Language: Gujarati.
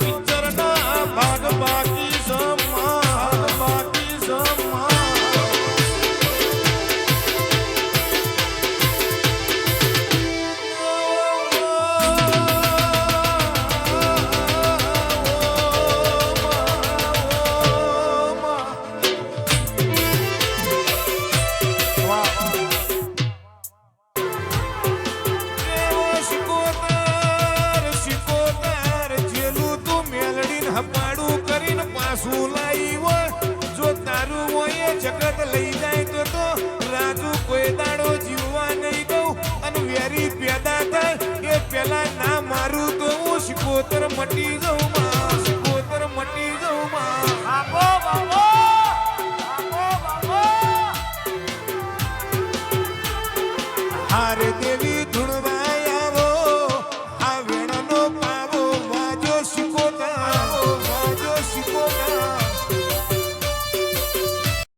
love with રાત લઈ જાય તો તો રાજુ કોઈ દાડો જીવવા નહીં દઉં. અને વેરી પેદા થાય એ પેલા ના મારું તો હું શિકોતર મટી જઉં શિકોતર મટી જઉં